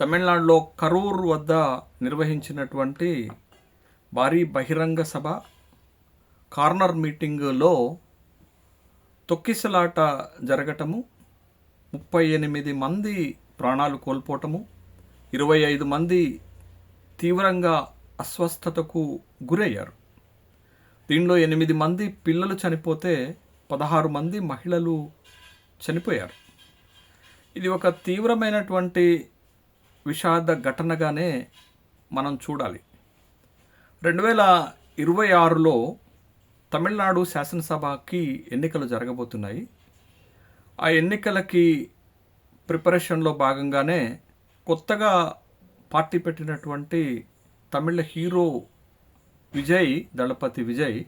తమిళనాడులో కరూర్ వద్ద నిర్వహించినటువంటి భారీ బహిరంగ సభ కార్నర్ మీటింగులో తొక్కిసలాట జరగటము ముప్పై ఎనిమిది మంది ప్రాణాలు కోల్పోవటము ఇరవై ఐదు మంది తీవ్రంగా అస్వస్థతకు గురయ్యారు. దీనిలో ఎనిమిది మంది పిల్లలు చనిపోతే పదహారు మంది మహిళలు చనిపోయారు. ఇది ఒక తీవ్రమైనటువంటి విషాద ఘటనగానే మనం చూడాలి. రెండు వేల ఇరవై ఆరులో తమిళనాడు శాసనసభకి ఎన్నికలు జరగబోతున్నాయి. ఆ ఎన్నికలకి ప్రిపరేషన్లో భాగంగానే కొత్తగా పార్టీ పెట్టినటువంటి తమిళ హీరో విజయ్ దళపతి విజయ్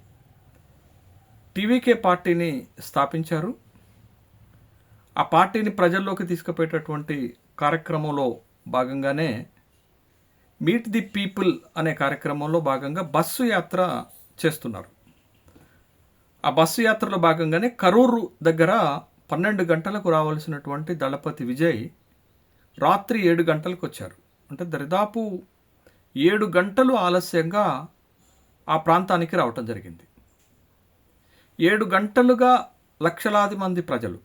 టీవీకే పార్టీని స్థాపించారు. ఆ పార్టీని ప్రజల్లోకి తీసుకుపోయేటటువంటి కార్యక్రమంలో భాగంగానే మీట్ ది పీపుల్ అనే కార్యక్రమంలో భాగంగా బస్సు యాత్ర చేస్తున్నారు. ఆ బస్సు యాత్రలో భాగంగానే కరూరు దగ్గర పన్నెండు గంటలకు రావాల్సినటువంటి దళపతి విజయ్ రాత్రి ఏడు గంటలకు వచ్చారు. అంటే దరిదాపు ఏడు గంటలు ఆలస్యంగా ఆ ప్రాంతానికి రావటం జరిగింది. ఏడు గంటలుగా లక్షలాది మంది ప్రజలు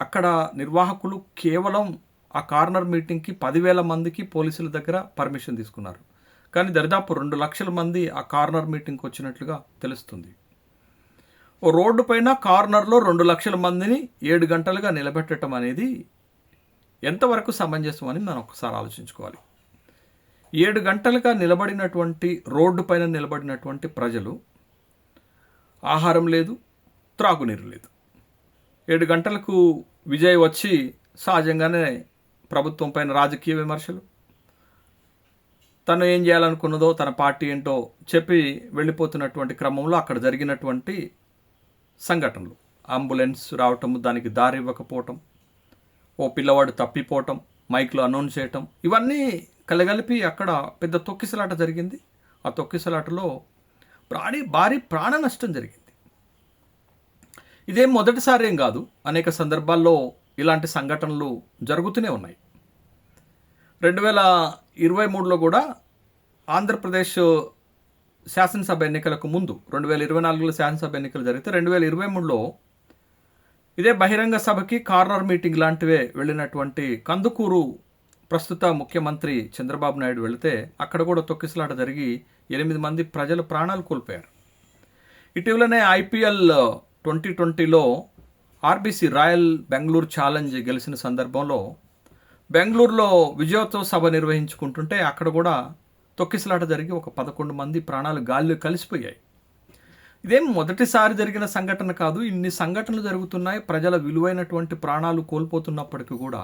అక్కడ నిర్వాహకులు కేవలం ఆ కార్నర్ మీటింగ్కి పదివేల మందికి పోలీసుల దగ్గర పర్మిషన్ తీసుకున్నారు. కానీ దరిదాపు రెండు లక్షల మంది ఆ కార్నర్ మీటింగ్కి వచ్చినట్లుగా తెలుస్తుంది. ఓ రోడ్డు పైన కార్నర్లో రెండు లక్షల మందిని ఏడు గంటలుగా నిలబెట్టడం అనేది ఎంతవరకు సమంజసం అని మనం ఒకసారి ఆలోచించుకోవాలి. ఏడు గంటలుగా నిలబడినటువంటి రోడ్డు పైన నిలబడినటువంటి ప్రజలు ఆహారం లేదు త్రాగునీరు లేదు. ఏడు గంటలకు విజయ్ వచ్చి సహజంగానే ప్రభుత్వం పైన రాజకీయ విమర్శలు. తను ఏం చేయాలనుకున్నదో తన పార్టీ ఏంటో చెప్పి వెళ్ళిపోతున్నటువంటి క్రమంలో అక్కడ జరిగినటువంటి సంఘటనలు. అంబులెన్స్ రావటం దానికి దారి ఇవ్వకపోవటం ఓ పిల్లవాడు తప్పిపోవటం మైక్లో అనౌన్స్ చేయటం ఇవన్నీ కలగలిపి అక్కడ పెద్ద తొక్కిసలాట జరిగింది. ఆ తొక్కిసలాటలో ప్రాణి భారీ ప్రాణ నష్టం జరిగింది. ఇదేం మొదటిసారి ఏం కాదు. అనేక సందర్భాల్లో ఇలాంటి సంఘటనలు జరుగుతూనే ఉన్నాయి. రెండు వేల ఇరవై మూడులో కూడా ఆంధ్రప్రదేశ్ శాసనసభ ఎన్నికలకు ముందు రెండు వేల ఇరవై నాలుగులో శాసనసభ ఎన్నికలు జరిగితే రెండు వేల ఇరవై మూడులో ఇదే బహిరంగ సభకి కార్నర్ మీటింగ్ లాంటివే వెళ్ళినటువంటి కందుకూరు ప్రస్తుత ముఖ్యమంత్రి చంద్రబాబు నాయుడు వెళితే అక్కడ కూడా తొక్కిసలాట జరిగి ఎనిమిది మంది ప్రజలు ప్రాణాలు కోల్పోయారు. ఇటీవలనే ఐపీఎల్ ట్వంటీ ట్వంటీలో ఆర్బీసీ రాయల్ బెంగళూరు ఛాలెంజ్ గెలిచిన సందర్భంలో బెంగళూరులో విజయోత్సవ సభ నిర్వహించుకుంటుంటే అక్కడ కూడా తొక్కిసలాట జరిగి ఒక పదకొండు మంది ప్రాణాలు గాల్లో కలిసిపోయాయి. ఇదేం మొదటిసారి జరిగిన సంఘటన కాదు. ఇన్ని సంఘటనలు జరుగుతున్నాయి. ప్రజల విలువైనటువంటి ప్రాణాలు కోల్పోతున్నప్పటికీ కూడా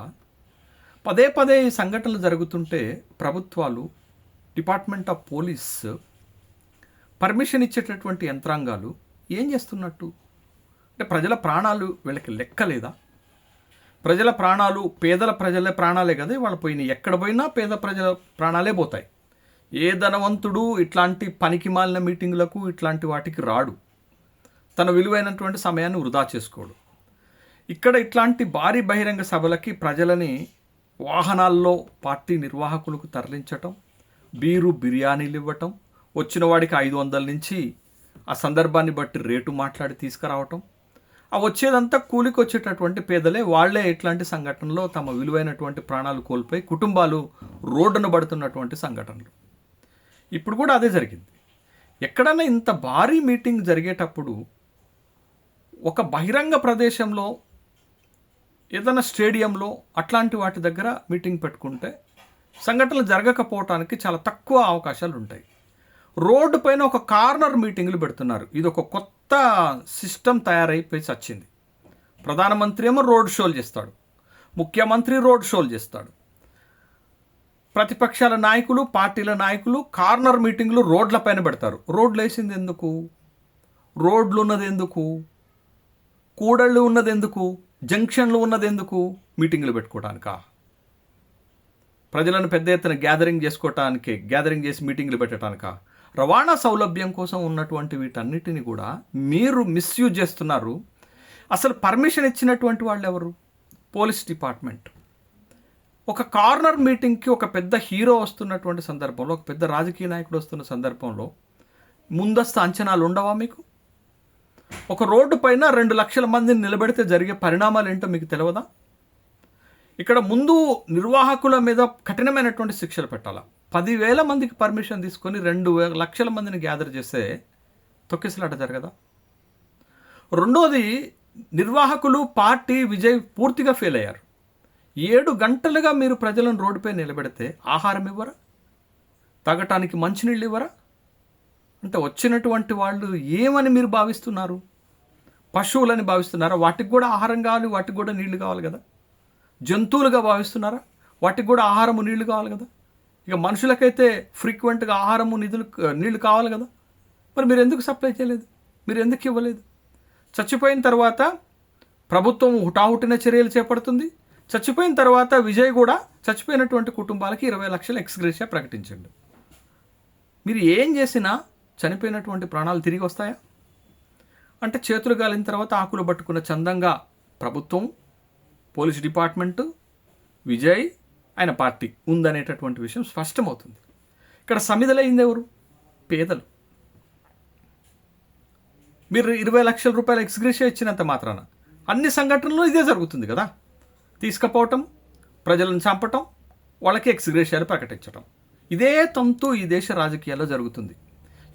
పదే పదే ఈ సంఘటనలు జరుగుతుంటే ప్రభుత్వాలు డిపార్ట్మెంట్ ఆఫ్ పోలీస్ పర్మిషన్ ఇచ్చేటటువంటి యంత్రాంగాలు ఏం చేస్తున్నట్టు? అంటే ప్రజల ప్రాణాలు వీళ్ళకి లెక్కలేదా? ప్రజల ప్రాణాలు పేదల ప్రజల ప్రాణాలే కదా వాళ్ళు పోయినాయి. ఎక్కడ పోయినా పేద ప్రజల ప్రాణాలే పోతాయి. ఏ ధనవంతుడు ఇట్లాంటి పనికి మాలిన మీటింగులకు ఇట్లాంటి వాటికి రాడు. తన విలువైనటువంటి సమయాన్ని వృధా చేసుకోడు. ఇక్కడ ఇట్లాంటి భారీ బహిరంగ సభలకి ప్రజలని వాహనాల్లో పార్టీ నిర్వాహకులకు తరలించటం బీరు బిర్యానీలు ఇవ్వటం వచ్చిన వాడికి ఐదు వందల నుంచి ఆ సందర్భాన్ని బట్టి రేటు మాట్లాడి తీసుకురావటం ఆ వచ్చేదంతా కూలికి వచ్చేటటువంటి పేదలే. వాళ్ళే ఇట్లాంటి సంఘటనలో తమ విలువైనటువంటి ప్రాణాలు కోల్పోయి కుటుంబాలు రోడ్డున పడుతున్నటువంటి సంఘటనలు. ఇప్పుడు కూడా అదే జరిగింది. ఎక్కడైనా ఇంత భారీ మీటింగ్ జరిగేటప్పుడు ఒక బహిరంగ ప్రదేశంలో ఏదైనా స్టేడియంలో అట్లాంటి వాటి దగ్గర మీటింగ్ పెట్టుకుంటే సంఘటనలు జరగకపోవటానికి చాలా తక్కువ అవకాశాలు ఉంటాయి రోడ్డు పైన ఒక కార్నర్ మీటింగ్లు పెడుతున్నారు. ఇది ఒక కొత్త కొత్త సిస్టమ్ తయారైపోయి వచ్చింది ప్రధానమంత్రి ఏమో రోడ్ షోలు చేస్తాడు. ముఖ్యమంత్రి రోడ్ షోలు చేస్తాడు. ప్రతిపక్షాల నాయకులు పార్టీల నాయకులు కార్నర్ మీటింగ్లు రోడ్లపైన పెడతారు. రోడ్లు వేసింది ఎందుకు? రోడ్లు ఉన్నది ఎందుకు? కూడళ్ళు ఉన్నది ఎందుకు? జంక్షన్లు ఉన్నది ఎందుకు? మీటింగ్లు పెట్టుకోవడానికా ప్రజలను పెద్ద ఎత్తున గ్యాదరింగ్ చేసుకోవటానికి గ్యాదరింగ్ చేసి మీటింగ్లు పెట్టడానికా రవాణా సౌలభ్యం కోసం ఉన్నటువంటి వీటన్నిటిని కూడా మీరు మిస్యూజ్ చేస్తున్నారు. అసలు పర్మిషన్ ఇచ్చినటువంటి వాళ్ళు ఎవరు? Police department. ఒక కార్నర్ మీటింగ్కి ఒక పెద్ద హీరో వస్తున్నటువంటి సందర్భంలో ఒక పెద్ద రాజకీయ నాయకుడు వస్తున్న సందర్భంలో ముందస్తు అంచనాలు ఉండవా మీకు? ఒక రోడ్డు పైన రెండు లక్షల మందిని నిలబెడితే జరిగే పరిణామాలు ఏంటో మీకు తెలియదా ఇక్కడ ముందు నిర్వాహకుల మీద కఠినమైనటువంటి శిక్షలు పెట్టాలా? పదివేల మందికి పర్మిషన్ తీసుకొని రెండు లక్షల మందిని గ్యాదర్ చేస్తే తొక్కిసలాట జరగదా? రెండోది నిర్వాహకులు పార్టీ విజయ్ పూర్తిగా ఫెయిల్ అయ్యారు. ఏడు గంటలుగా మీరు ప్రజలను రోడ్డుపై నిలబెడితే ఆహారం ఇవ్వరా? తాగటానికి మంచినీళ్ళు ఇవ్వరా? అంటే వచ్చినటువంటి వాళ్ళు ఏమని మీరు భావిస్తున్నారు? పశువులని భావిస్తున్నారా? వాటికి కూడా ఆహారం కావాలి వాటికి కూడా నీళ్ళు కావాలి కదా? జంతువులుగా భావిస్తున్నారా? వాటికి కూడా ఆహారము నీళ్ళు కావాలి కదా? ఇక మనుషులకైతే ఫ్రీక్వెంట్గా ఆహారము నిధులు నీళ్ళు కావాలి కదా. మరి మీరు ఎందుకు సప్లై చేయలేదు? మీరు ఎందుకు ఇవ్వలేదు? చచ్చిపోయిన తర్వాత ప్రభుత్వం హుటాహుటిన చర్యలు చేపడుతుంది. చచ్చిపోయిన తర్వాత విజయ్ కూడా చచ్చిపోయినటువంటి కుటుంబాలకి ఇరవై లక్షల ఎక్స్గ్రేషియా ప్రకటించండి. మీరు ఏం చేసినా చనిపోయినటువంటి ప్రాణాలు తిరిగి వస్తాయా? అంటే చేతులు గాలిన తర్వాత ఆకులు పట్టుకున్న చందంగా ప్రభుత్వం పోలీస్ డిపార్ట్మెంటు విజయ్ ఆయన పార్టీ ఉందనేటటువంటి విషయం స్పష్టమవుతుంది. ఇక్కడ సమిధలైంది ఎవరు పేదలు. మీరు ఇరవై లక్షల రూపాయల ఎక్స్గ్రేషియా ఇచ్చినంత మాత్రాన అన్ని సంఘటనలు ఇదే జరుగుతుంది కదా. తీసుకుపోవటం ప్రజలను చంపటం వాళ్ళకి ఎక్స్గ్రేషియాలు ప్రకటించటం. ఇదే తంతు ఈ దేశ రాజకీయాల్లో జరుగుతుంది.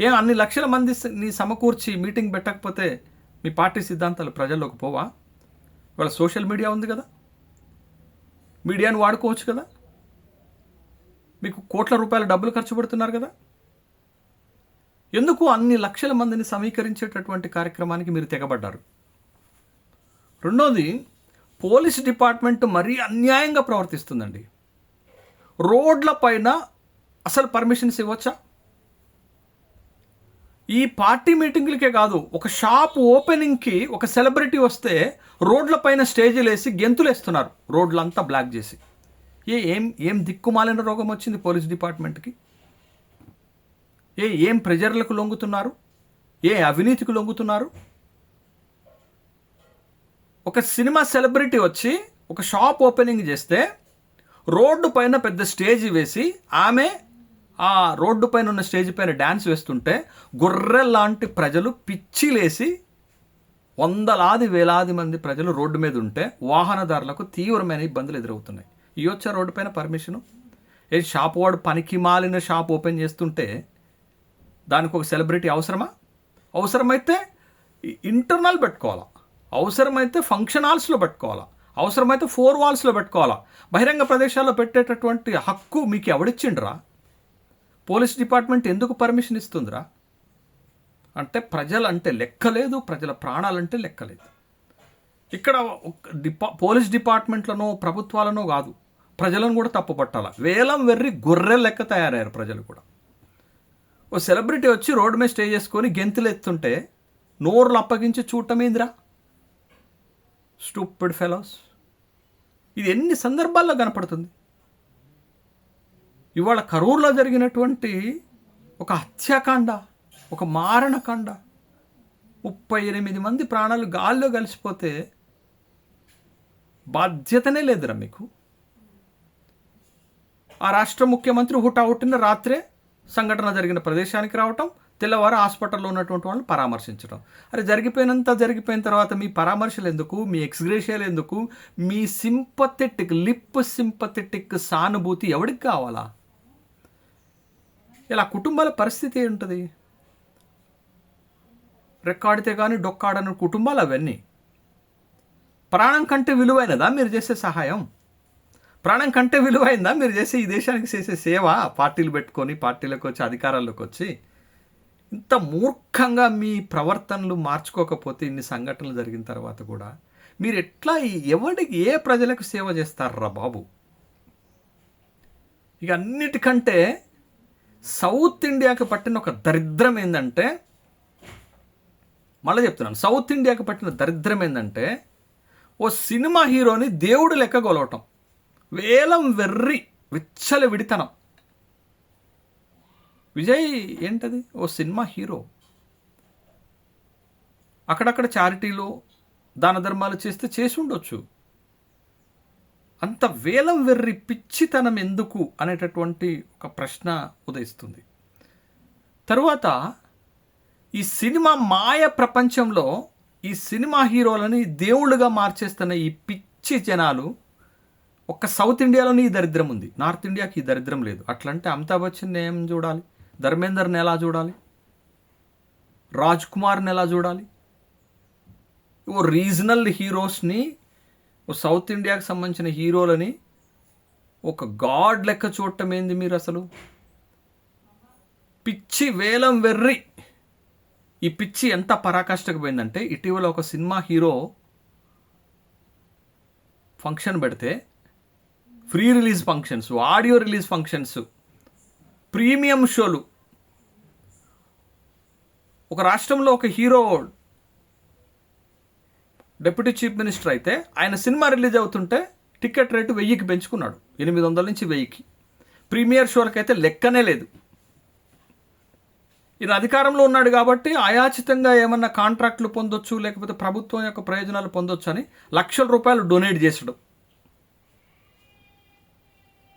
ఏ అన్ని లక్షల మంది నీ సమకూర్చి మీటింగ్ పెట్టకపోతే మీ పార్టీ సిద్ధాంతాలు ప్రజల్లోకి పోవా? ఇవాళ సోషల్ మీడియా ఉంది కదా. మీడియాను వాడుకోవచ్చు కదా? మీకు కోట్ల రూపాయల డబ్బులు ఖర్చు పెడుతున్నారు కదా? ఎందుకు అన్ని లక్షల మందిని సమీకరించేటటువంటి కార్యక్రమానికి మీరు తెగబడ్డారు? రెండోది పోలీస్ డిపార్ట్మెంట్ మరీ అన్యాయంగా ప్రవర్తిస్తుందండి. రోడ్ల పైన అసలు పర్మిషన్స్ ఇవ్వచ్చా? ఈ పార్టీ మీటింగులకే కాదు ఒక షాప్ ఓపెనింగ్కి ఒక సెలబ్రిటీ వస్తే రోడ్ల పైన స్టేజీలు వేసి గెంతులు వేస్తున్నారు. రోడ్లంతా బ్లాక్ చేసి. ఏ ఏం ఏం దిక్కుమాలిన రోగం వచ్చింది పోలీస్ డిపార్ట్మెంట్కి? ఏ ఏం ప్రెజర్లకు లొంగుతున్నారు? ఏ అవినీతికి లొంగుతున్నారు? ఒక సినిమా సెలబ్రిటీ వచ్చి ఒక షాప్ ఓపెనింగ్ చేస్తే రోడ్డు పైన పెద్ద స్టేజ్ వేసి ఆమె ఆ రోడ్డు పైన ఉన్న స్టేజ్ పైన డ్యాన్స్ వేస్తుంటే గొర్రెల్లాంటి ప్రజలు పిచ్చిలేసి వందలాది వేలాది మంది ప్రజలు రోడ్డు మీద ఉంటే వాహనదారులకు తీవ్రమైన ఇబ్బందులు ఎదురవుతున్నాయి. ఇవ్వచ్చా రోడ్డు పైన పర్మిషను? ఏ షాప్ వాడు పనికి మాలిన షాప్ ఓపెన్ చేస్తుంటే దానికి ఒక సెలబ్రిటీ అవసరమా? అవసరమైతే ఇంటర్నల్ పెట్టుకోవాలా? అవసరమైతే ఫంక్షన్ హాల్స్లో పెట్టుకోవాలా? అవసరమైతే ఫోర్ వాల్స్లో పెట్టుకోవాలా? బహిరంగ ప్రదేశాల్లో పెట్టేటటువంటి హక్కు మీకు ఎవడిచ్చిండ్రా పోలీస్ డిపార్ట్మెంట్ ఎందుకు పర్మిషన్ ఇస్తుందిరా? అంటే ప్రజలంటే లెక్కలేదు ప్రజల ప్రాణాలంటే లెక్కలేదు. ఇక్కడ ఒక డిపా పోలీస్ డిపార్ట్మెంట్లను ప్రభుత్వాలనో కాదు ప్రజలను కూడా తప్పుపట్టాల? వేలం వెర్రి గొర్రె లెక్క తయారయ్యారు ప్రజలు కూడా. ఓ సెలబ్రిటీ వచ్చి రోడ్డు మీద స్టే చేసుకొని గెంతులు ఎత్తుంటే నోర్లు అప్పగించి చూడటమేందిరా? Stupid fellows. ఇది ఎన్ని సందర్భాల్లో కనపడుతుంది? ఇవాళ కరూర్లో జరిగినటువంటి ఒక హత్యాకాండ ఒక మారణకాండ. ముప్పై ఎనిమిది మంది ప్రాణాలు గాల్లో కలిసిపోతే బాధ్యతనే లేదురా మీకు. ఆ రాష్ట్ర ముఖ్యమంత్రి హుటాహుట్టిన రాత్రే సంఘటన జరిగిన ప్రదేశానికి రావటం తెల్లవారు హాస్పిటల్లో ఉన్నటువంటి వాళ్ళని పరామర్శించడం అరే జరిగిపోయినంత జరిగిపోయిన తర్వాత మీ పరామర్శలు ఎందుకు? మీ ఎక్స్గ్రేషియాలు ఎందుకు? మీ సింపథెటిక్ లిప్ సింపథెటిక్ సానుభూతి ఎవరికి కావాలా? ఇలా కుటుంబాల పరిస్థితి ఏంటది? రెక్కాడితే కానీ డొక్కాడని కుటుంబాలు అవన్నీ. ప్రాణం కంటే విలువైనదా మీరు చేసే సహాయం? ప్రాణం కంటే విలువైందా మీరు చేసే ఈ దేశానికి చేసే సేవ? పార్టీలు పెట్టుకొని పార్టీలకు వచ్చి అధికారాల్లోకి వచ్చి ఇంత మూర్ఖంగా మీ ప్రవర్తనలు మార్చుకోకపోతే ఇన్ని సంఘటనలు జరిగిన తర్వాత కూడా మీరు ఎట్లా ఎవరికి ఏ ప్రజలకు సేవ చేస్తారా బాబు? ఇక అన్నిటికంటే సౌత్ ఇండియాకి పట్టిన ఒక దరిద్రం ఏంటంటే మళ్ళీ చెప్తున్నాను సౌత్ ఇండియాకి పట్టిన దరిద్రం ఏంటంటే ఓ సినిమా హీరోని దేవుడు లెక్క కొలవటం వేలం వెర్రి విచ్చల విడితనం. విజయ్ ఏంటది? ఓ సినిమా హీరో. అక్కడక్కడ చారిటీలు దాన ధర్మాలు చేస్తే చేసి ఉండొచ్చు. అంత వేలం వెర్రి పిచ్చితనం ఎందుకు అనేటటువంటి ఒక ప్రశ్న ఉదయిస్తుంది. తరువాత ఈ సినిమా మాయ ప్రపంచంలో ఈ సినిమా హీరోలని దేవుళ్ళుగా మార్చేస్తున్న ఈ పిచ్చి జనాలు ఒక్క సౌత్ ఇండియాలోనే ఈ దరిద్రం ఉంది. నార్త్ ఇండియాకి ఈ దరిద్రం లేదు. అట్లంటే అమితాబ్ బచ్చన్ ఏం చూడాలి? ధర్మేందర్ని ఎలా చూడాలి? రాజ్ కుమార్ని ఎలా చూడాలి? ఓ రీజనల్ హీరోస్ని ఓ సౌత్ ఇండియాకి సంబంధించిన హీరోలని ఒక గాడ్ లెక్క చూడటం ఏంది మీరు అసలు? పిచ్చి వేలం వెర్రి. ఈ పిచ్చి ఎంత పరాకాష్ఠకు పోయిందంటే ఇటీవల ఒక సినిమా హీరో ఫంక్షన్ పెడితే free release functions audio release functions premium షోలు. ఒక రాష్ట్రంలో ఒక హీరో డిప్యూటీ చీఫ్ మినిస్టర్ అయితే ఆయన సినిమా రిలీజ్ అవుతుంటే టికెట్ రేటు వెయ్యికి పెంచుకున్నాడు. ఎనిమిది వందల నుంచి వెయ్యికి. ప్రీమియర్ షోలకైతే లెక్కనే లేదు. ఈయన అధికారంలో ఉన్నాడు కాబట్టి అయాచితంగా ఏమన్నా కాంట్రాక్టులు పొందొచ్చు లేకపోతే ప్రభుత్వం యొక్క ప్రయోజనాలు పొందొచ్చు అని లక్షల రూపాయలు డొనేట్ చేసాడు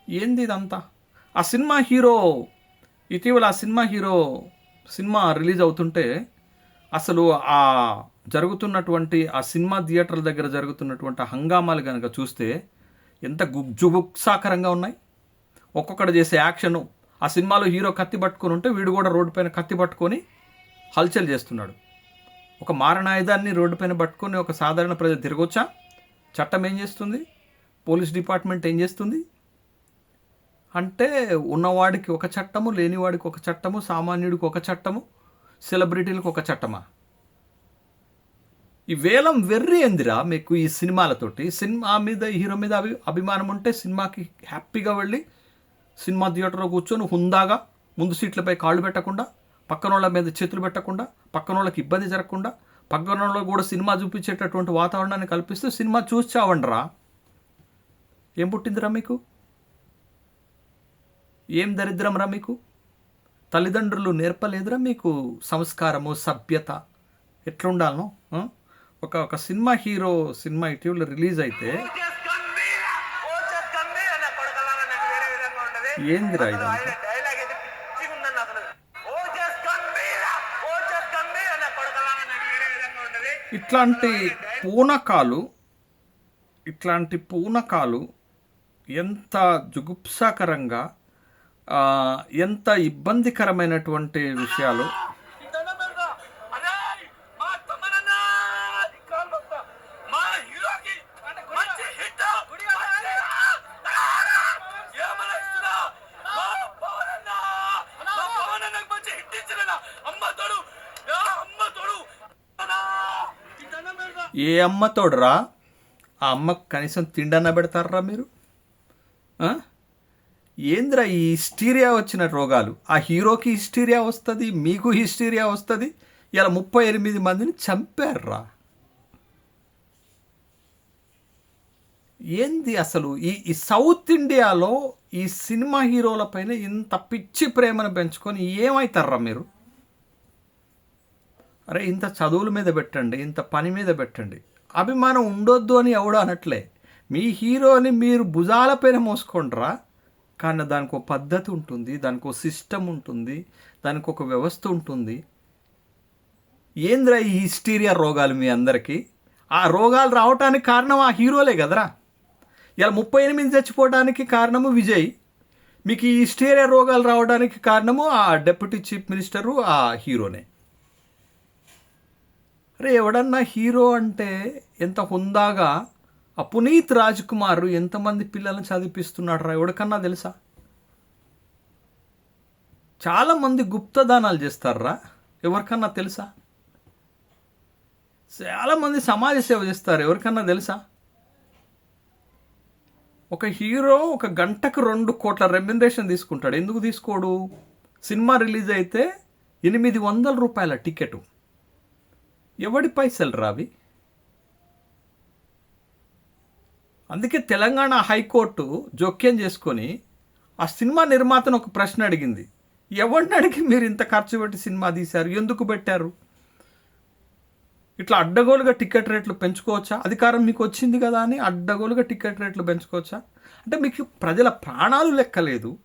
ఏంది ఇదంతా? ఆ సినిమా హీరో ఇటీవల ఆ సినిమా హీరో సినిమా రిలీజ్ అవుతుంటే అసలు ఆ జరుగుతున్నటువంటి ఆ సినిమా థియేటర్ల దగ్గర జరుగుతున్నటువంటి హంగామాలు కనుక చూస్తే ఎంత గుజ్జుగుప్సాకరంగా ఉన్నాయి. ఒక్కొక్కడు చేసే యాక్షను ఆ సినిమాలో హీరో కత్తి పట్టుకొని ఉంటే వీడు కూడా రోడ్డు పైన కత్తి పట్టుకొని హల్చల్ చేస్తున్నాడు. ఒక మారణాయుధాన్ని రోడ్డు పైన పట్టుకొని ఒక సాధారణ ప్రజలు తిరగొచ్చా? చట్టం ఏం చేస్తుంది? పోలీస్ డిపార్ట్మెంట్ ఏం చేస్తుంది? అంటే ఉన్నవాడికి ఒక చట్టము లేనివాడికి ఒక చట్టము సామాన్యుడికి ఒక చట్టము సెలబ్రిటీలకు ఒక చట్టమా? ఈ వేలం వెర్రి ఎందిరా మీకు ఈ సినిమాలతోటి? సినిమా మీద హీరో మీద అభి అభిమానం ఉంటే సినిమాకి హ్యాపీగా వెళ్ళి సినిమా థియేటర్లో కూర్చొని హుందాగా ముందు సీట్లపై కాళ్ళు పెట్టకుండా పక్కన వాళ్ళ మీద చేతులు పెట్టకుండా పక్కన వాళ్ళకి ఇబ్బంది జరగకుండా పక్కన వాళ్ళకి కూడా సినిమా చూపించేటటువంటి వాతావరణాన్ని కల్పిస్తూ సినిమా చూసి ఏం పుట్టిందిరా మీకు? ఏం దరిద్రం రా మీకు? తల్లిదండ్రులు నేర్పలేదురా మీకు సంస్కారము సభ్యత? ఎట్లుండాలనో ఒక ఒక సినిమా హీరో సినిమా ఇటీవల రిలీజ్ అయితే ఏందిరా ఉంటది. ఇట్లాంటి పూనకాలు ఇట్లాంటి పూనకాలు ఎంత జుగుప్సాకరంగా ఎంత ఇబ్బందికరమైనటువంటి విషయాలు దండం పెడతా. అరే, మా తమ్మనన్నా, నీ కాళ్ళు మొక్తా. మా హీరోకి మంచి హిట్. మంచి తారా. ఏమన్నా ఇస్తున్నా? మా పవన్ అన్న. మా పవన్ అన్నకు మంచి హిట్ ఇచ్చిరన్న. అమ్మ తోడు. ఏ అమ్మ తోడు. అన్నా, నీ దండం పెడతా. అమ్మ తోడురా ఆ అమ్మకు కనీసం తిండన్న పెడతారా మీరు? ఏంద్రా ఏందిరా ఈ హిస్టీరియా వచ్చిన రోగాలు? ఆ హీరోకి హిస్టీరియా వస్తుంది మీకు హిస్టీరియా వస్తుంది ఇలా ముప్పై ఎనిమిది మందిని చంపారురా. ఏంది అసలు ఈ ఈ సౌత్ ఇండియాలో ఈ సినిమా హీరోల పైన ఇంత పిచ్చి ప్రేమను పెంచుకొని ఏమవుతారా మీరు? అరే ఇంత చదువుల మీద పెట్టండి ఇంత పని మీద పెట్టండి. అభిమానం ఉండొద్దు అని ఎవడో అనట్లే. మీ హీరోని మీరు భుజాలపైన మోసుకుంటారా కానీ దానికి ఒక పద్ధతి ఉంటుంది దానికి ఒక సిస్టమ్ ఉంటుంది దానికి ఒక వ్యవస్థ ఉంటుంది. ఏంద్రా ఈ హిస్టీరియా రోగాలు మీ అందరికీ? ఆ రోగాలు రావటానికి కారణం ఆ హీరోలే కదరా? ఇలా ముప్పై ఎనిమిది చచ్చిపోవడానికి కారణము విజయ్. మీకు ఈ హిస్టీరియా రోగాలు రావడానికి కారణము ఆ డెప్యూటీ చీఫ్ మినిస్టరు ఆ హీరోనే. అరే ఎవడన్నా హీరో అంటే ఎంత హుందాగా ఆ పునీత్ రాజ్ కుమార్ ఎంతమంది పిల్లల్ని చదివిపిస్తున్నాడు రా ఎవడికన్నా తెలుసా? చాలామంది గుప్తదానాలు చేస్తారా ఎవరికన్నా తెలుసా? చాలామంది సమాజ సేవ చేస్తారు ఎవరికన్నా తెలుసా? ఒక హీరో ఒక గంటకు రెండు కోట్ల రెమ్యునరేషన్ తీసుకుంటాడు. ఎందుకు తీసుకోడు? సినిమా రిలీజ్ అయితే ఎనిమిది వందల రూపాయల టికెట్. ఎవడి పైసలు రావి? అందుకే తెలంగాణ హైకోర్టు జోక్యం చేసుకొని ఆ సినిమా నిర్మాతను ఒక ప్రశ్న అడిగింది. ఎవరిని అడిగి మీరు ఇంత ఖర్చు పెట్టి సినిమా తీశారు? ఎందుకు పెట్టారు? ఇట్లా అడ్డగోలుగా టికెట్ రేట్లు పెంచుకోవచ్చా? అధికారం మీకు వచ్చింది కదా అని అడ్డగోలుగా టికెట్ రేట్లు పెంచుకోవచ్చా? అంటే మీకు ప్రజల ప్రాణాలు లెక్కలేదు.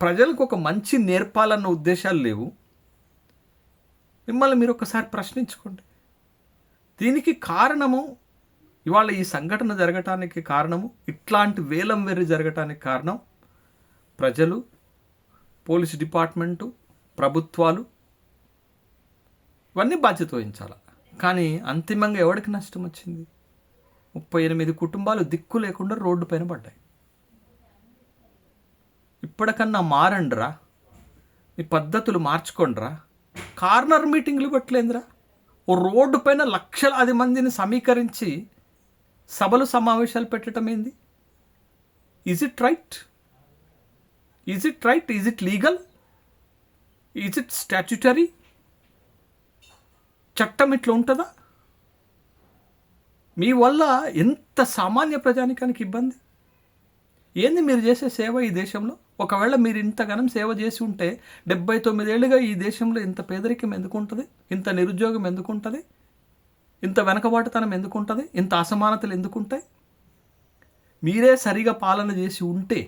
ప్రజలకు ఒక మంచి నేర్పాలన్న ఉద్దేశాలు లేవు. మిమ్మల్ని మీరు ఒకసారి ప్రశ్నించుకోండి. దీనికి కారణము ఇవాళ ఈ సంఘటన జరగటానికి కారణము ఇట్లాంటి వేలం వెర్రి జరగటానికి కారణం ప్రజలు పోలీస్ డిపార్ట్మెంటు ప్రభుత్వాలు ఇవన్నీ బాధ్యత వహించాలి. కానీ అంతిమంగా ఎవరికి నష్టం వచ్చింది? ముప్పై ఎనిమిది కుటుంబాలు దిక్కు లేకుండా రోడ్డు పైన పడ్డాయి. ఇప్పటికన్నా మారండిరా మీ పద్ధతులు మార్చుకోండిరా కార్నర్ మీటింగ్లు పెట్టలేదురా. ఓ రోడ్డు పైన లక్షలాది మందిని సమీకరించి సభలు సమావేశాలు పెట్టడం ఏంది? Is it right is it right is it legal is it statutory చట్టం ఇట్లా ఉంటుందా? మీ వల్ల ఎంత సామాన్య ప్రజానికానికి ఇబ్బంది? ఏంది మీరు చేసే సేవ ఈ దేశంలో? ఒకవేళ మీరు ఇంతగానం సేవ చేసి ఉంటే డెబ్బై తొమ్మిదేళ్ళుగా ఈ దేశంలో ఇంత పేదరికం ఎందుకు ఉంటుంది ఇంత నిరుద్యోగం ఎందుకు ఉంటుంది ఇంత వెనకబాటుతనం ఎందుకు ఉంటుంది ఇంత అసమానతలు ఎందుకు ఉంటాయి మీరే సరిగా పాలన చేసి ఉంటే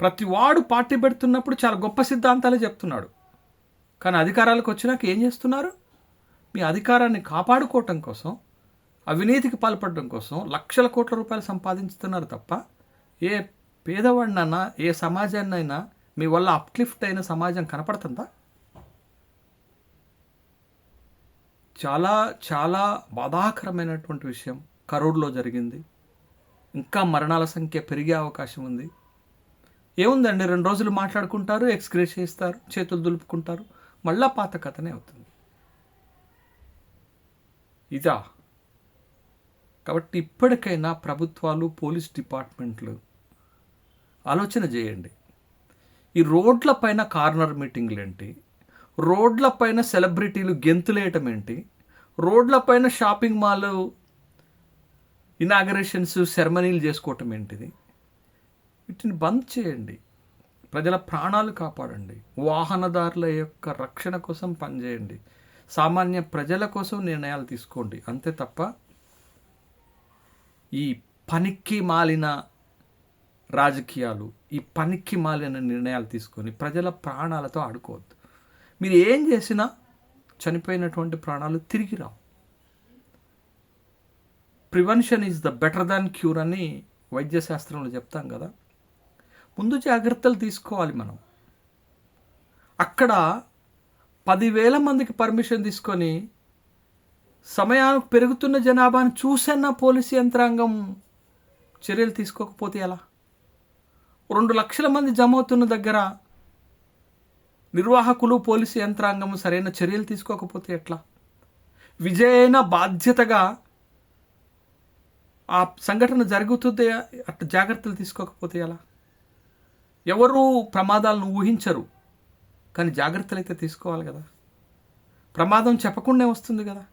ప్రతి వాడు పార్టీ పెడుతున్నప్పుడు చాలా గొప్ప సిద్ధాంతాలే చెప్తున్నాడు. కానీ అధికారాలకు వచ్చినాక ఏం చేస్తున్నారు? మీ అధికారాన్ని కాపాడుకోవటం కోసం అవినీతికి పాల్పడడం కోసం లక్షల కోట్ల రూపాయలు సంపాదించుతున్నారు తప్ప ఏ పేదవాడినైనా ఏ సమాజాన్నైనా మీ వల్ల అప్లిఫ్ట్ అయిన సమాజం కనపడుతుందా? చాలా చాలా బాధాకరమైనటువంటి విషయం కరూరులో జరిగింది. ఇంకా మరణాల సంఖ్య పెరిగే అవకాశం ఉంది. ఏముందండి? రెండు రోజులు మాట్లాడుకుంటారు ఎక్స్గ్రే చేస్తారు చేతులు దులుపుకుంటారు. మళ్ళా పాత కథనే అవుతుంది. ఇదా కాబట్టి ఇప్పటికైనా ప్రభుత్వాలు పోలీస్ డిపార్ట్మెంట్లు ఆలోచన చేయండి. ఈ రోడ్ల పైన కార్నర్ మీటింగ్లు ఏంటి రోడ్ల పైన సెలబ్రిటీలు గెంతులేయటం ఏంటి? రోడ్ల పైన షాపింగ్ మాల్ ఇనాగరేషన్స్ సెరమనీలు చేసుకోవటం ఏంటిది? వీటిని బంద్ చేయండి. ప్రజల ప్రాణాలు కాపాడండి. వాహనదారుల యొక్క రక్షణ కోసం పనిచేయండి. సామాన్య ప్రజల కోసం నిర్ణయాలు తీసుకోండి. అంతే తప్ప ఈ పనికి మాలిన రాజకీయాలు ఈ పనికి మాలిన నిర్ణయాలు తీసుకొని ప్రజల ప్రాణాలతో ఆడుకోవద్దు. మీరు ఏం చేసినా చనిపోయినటువంటి ప్రాణాలు తిరిగి రావు. Prevention is the better than cure అని వైద్య శాస్త్రంలో చెప్తాం కదా. ముందు జాగ్రత్తలు తీసుకోవాలి మనం. అక్కడ పదివేల మందికి పర్మిషన్ తీసుకొని సమయానికి పెరుగుతున్న జనాభాను చూసన్న పోలీసు యంత్రాంగం చర్యలు తీసుకోకపోతే ఎలా? రెండు లక్షల మంది జమ అవుతున్న దగ్గర నిర్వాహకులు పోలీసు యంత్రాంగం సరైన చర్యలు తీసుకోకపోతే ఎట్లా? విజయైన బాధ్యతగా ఆ సంఘటన జరుగుతుంది అట్లా జాగ్రత్తలు తీసుకోకపోతే ఎలా? ఎవరు ప్రమాదాలను ఊహించరు కానీ జాగ్రత్తలు అయితే తీసుకోవాలి కదా. ప్రమాదం చెప్పకుండా వస్తుంది కదా.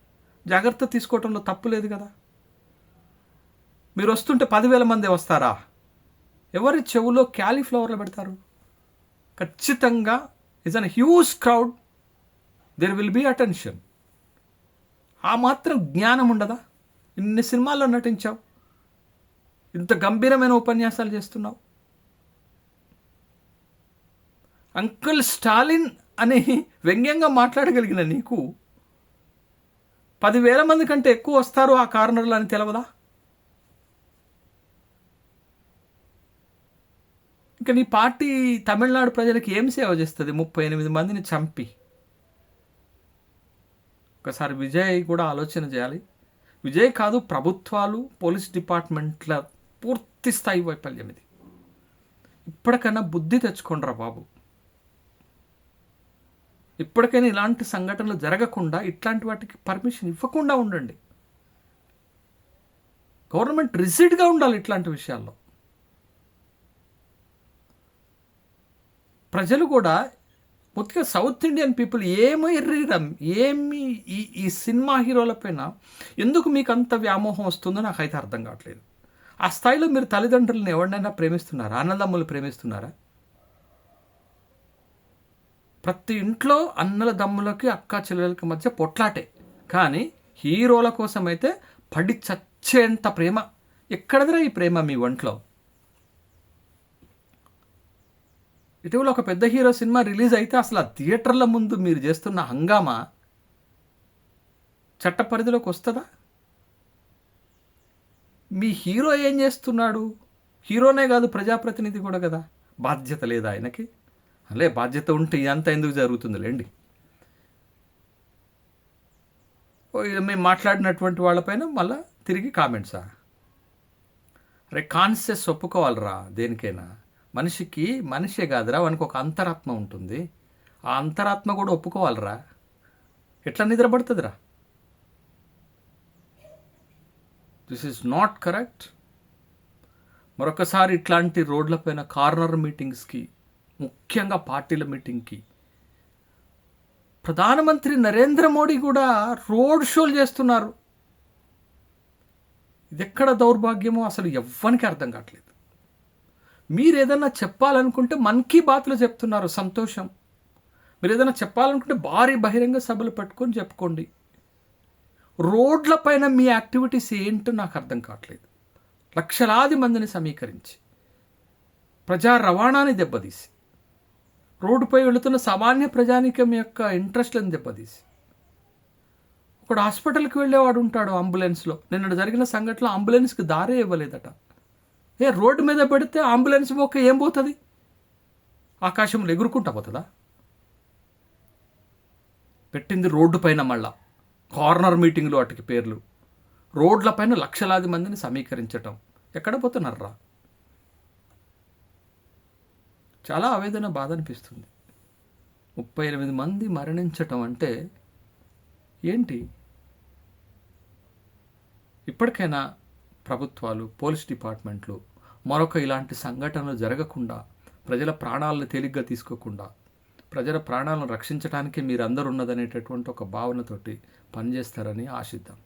జాగ్రత్త తీసుకోవటంలో తప్పు లేదు కదా? మీరు వస్తుంటే పదివేల మంది వస్తారా? ఎవరి చెవులో క్యాలీఫ్లవర్లు పెడతారు? ఖచ్చితంగా is an huge crowd there will be attention ఆ మాత్రం జ్ఞానం ఉండదా? ఇన్ని సినిమాల్లో నటించావు. ఇంత గంభీరమైన ఉపన్యాసాలు చేస్తున్నావు. అంకుల్ స్టాలిన్ అని వ్యంగ్యంగా మాట్లాడగలిగిన నీకు పదివేల మంది కంటే ఎక్కువ వస్తారు ఆ కార్నర్లు అని తెలవదా? ఇంకా నీ పార్టీ తమిళనాడు ప్రజలకు ఏం సేవ చేస్తుంది? ముప్పై ఎనిమిది మందిని చంపి. ఒకసారి విజయ్ కూడా ఆలోచన చేయాలి. విజయ్ కాదు ప్రభుత్వాలు పోలీస్ డిపార్ట్మెంట్ల పూర్తి స్థాయి వైఫల్యం ఇది. ఇప్పటికన్నా బుద్ధి తెచ్చుకోండిరా బాబు. ఇప్పటికైనా ఇలాంటి సంఘటనలు జరగకుండా ఇట్లాంటి వాటికి పర్మిషన్ ఇవ్వకుండా ఉండండి. గవర్నమెంట్ రిజిడ్గా ఉండాలి ఇట్లాంటి విషయాల్లో. ప్రజలు కూడా ముఖ్యంగా సౌత్ ఇండియన్ పీపుల్ ఏమో ఎర్రిరం ఏమి ఈ ఈ సినిమా హీరోల పైన ఎందుకు మీకు అంత వ్యామోహం వస్తుందో నాకైతే అర్థం కావట్లేదు. ఆ స్థాయిలో మీరు తల్లిదండ్రులను ఎవరినైనా ప్రేమిస్తున్నారా? అన్నదమ్ములు ప్రేమిస్తున్నారా? ప్రతి ఇంట్లో అన్నల దమ్ములకి అక్క చెల్లెలకి మధ్య పొట్లాటే. కానీ హీరోల కోసం అయితే పడి చచ్చేంత ప్రేమ. ఎక్కడదిరా ఈ ప్రేమ మీ ఒంట్లో? ఇటీవల ఒక పెద్ద హీరో సినిమా రిలీజ్ అయితే అసలు ఆ థియేటర్ల ముందు మీరు చేస్తున్న హంగామా? చట్ట పరిధిలోకి వస్తుందా? మీ హీరో ఏం చేస్తున్నాడు? హీరోనే కాదు ప్రజాప్రతినిధి కూడా కదా. బాధ్యత లేదా ఆయనకి? అలే బాధ్యత ఉంటే ఇదంతా ఎందుకు జరుగుతుంది లేండి? ఓ, మేము మాట్లాడినటువంటి వాళ్ళపైన మళ్ళా తిరిగి కామెంట్సా అరే కాన్షియస్ ఒప్పుకోవాలరా దేనికైనా. మనిషికి మనిషే కాదురా వానికి ఒక అంతరాత్మ ఉంటుంది. ఆ అంతరాత్మ కూడా ఒప్పుకోవాలరా. ఎట్లా నిద్రపడుతుందిరా దిస్ ఈజ్ నాట్ కరెక్ట్ మరొకసారి ఇట్లాంటి రోడ్లపైన కార్నర్ మీటింగ్స్కి ముఖ్యంగా పార్టీల మీటింగ్కి. ప్రధానమంత్రి నరేంద్ర మోడీ కూడా రోడ్ షోలు చేస్తున్నారు. ఇది ఎక్కడ దౌర్భాగ్యమో అసలు ఎవ్వనికి అర్థం కావట్లేదు. మీరు ఏదైనా చెప్పాలనుకుంటే మన్ కీ బాత్లో చెప్తున్నారు సంతోషం. మీరు ఏదైనా చెప్పాలనుకుంటే భారీ బహిరంగ సభలు పెట్టుకొని చెప్పుకోండి. రోడ్లపైన మీ యాక్టివిటీస్ ఏంటో నాకు అర్థం కావట్లేదు. లక్షలాది మందిని సమీకరించి. ప్రజా రవాణాని దెబ్బతీసి. రోడ్డుపై వెళుతున్న సామాన్య ప్రజానికం యొక్క ఇంట్రెస్ట్లను దెబ్బతీసి. ఒకడు హాస్పిటల్కి వెళ్ళేవాడు ఉంటాడు అంబులెన్స్లో నిన్న జరిగిన సంఘటనలో అంబులెన్స్కి దారే ఇవ్వలేదట. ఏ రోడ్డు మీద పెడితే అంబులెన్స్ మొక్క ఏం పోతుంది? ఆకాశంలో ఎగురుకుంటా పోతుందా? పెట్టింది రోడ్డు పైన మళ్ళా. కార్నర్ మీటింగ్లు వాటికి పేర్లు. రోడ్ల పైన లక్షలాది మందిని సమీకరించటం. ఎక్కడ పోతున్నారా చాలా ఆవేదన బాధ అనిపిస్తుంది. ముప్పై ఎనిమిది మంది మరణించటం అంటే ఏంటి? ఇప్పటికైనా ప్రభుత్వాలు పోలీస్ డిపార్ట్మెంట్లు మరొక ఇలాంటి సంఘటనలు జరగకుండా ప్రజల ప్రాణాలను తేలిగ్గా తీసుకోకుండా ప్రజల ప్రాణాలను రక్షించడానికి మీరందరూ ఉన్నదనేటటువంటి ఒక భావనతోటి పనిచేస్తారని ఆశిద్దాం.